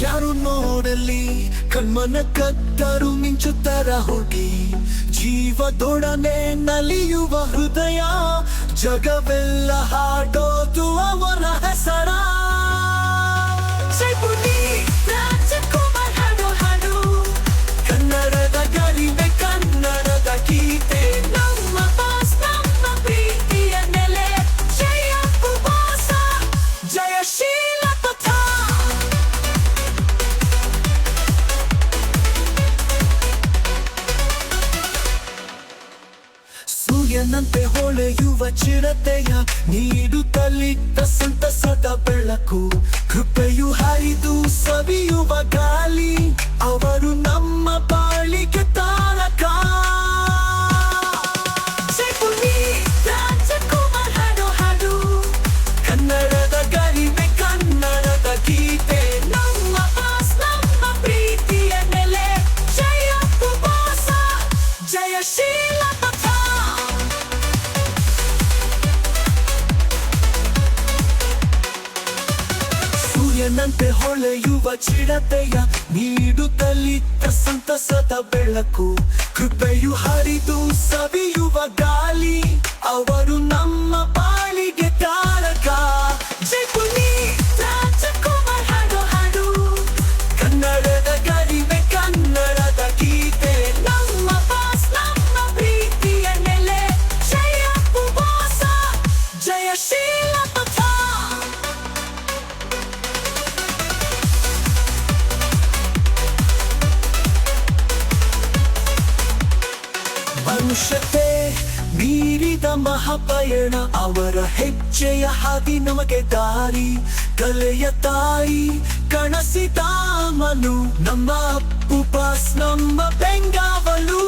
ಯಾರು ನೋಡಲಿ? ಕಣ್ಮನ ಕತ್ತರು ಮಿಂಚುತ್ತರ ಹೋಗಿ ಜೀವದೊಡನೆ ನಲಿಯುವ ಹೃದಯ. ಜಗವೆಲ್ಲ ಹಾಡೋದು ಅವರ ಹೆಸರ. ಸೂರ್ಯನಂತೆ ಹೊಳೆಯುವ ಚಿರತೆಯ ನೀಡುತ್ತಲಿದ್ದ ಸಂತಸದ ಬೆಳಕು. ಕೃಪೆಯು ಹರಿದು ಸವಿಯುವ ಗಾಲಿ ಅವರು ಸೂರ್ಯನಂತೆ ಹೊಳೆಯುವ ಚಿಡತೆಯ ನೀಡುತ್ತಲಿತ್ತ ಸಂತಸದ ಬೆಳಕು. ಕೃಪೆಯು ಹರಿದು ಸವಿಯುವ ಮನುಷ್ಯತೆ ಮೀರಿದ ಮಹಾಪಯಣ, ಅವರ ಹೆಜ್ಜೆಯ ಹಾದಿ ನಮಗೆ ದಾರಿ. ಕಲೆಯ ತಾಯಿ ಕಣಸಿತಾಮನು ನಮ್ಮ ನಮ್ಮ ಪಾಸ್ ನಮ್ಮ ಬೆಂಗಾವಲು.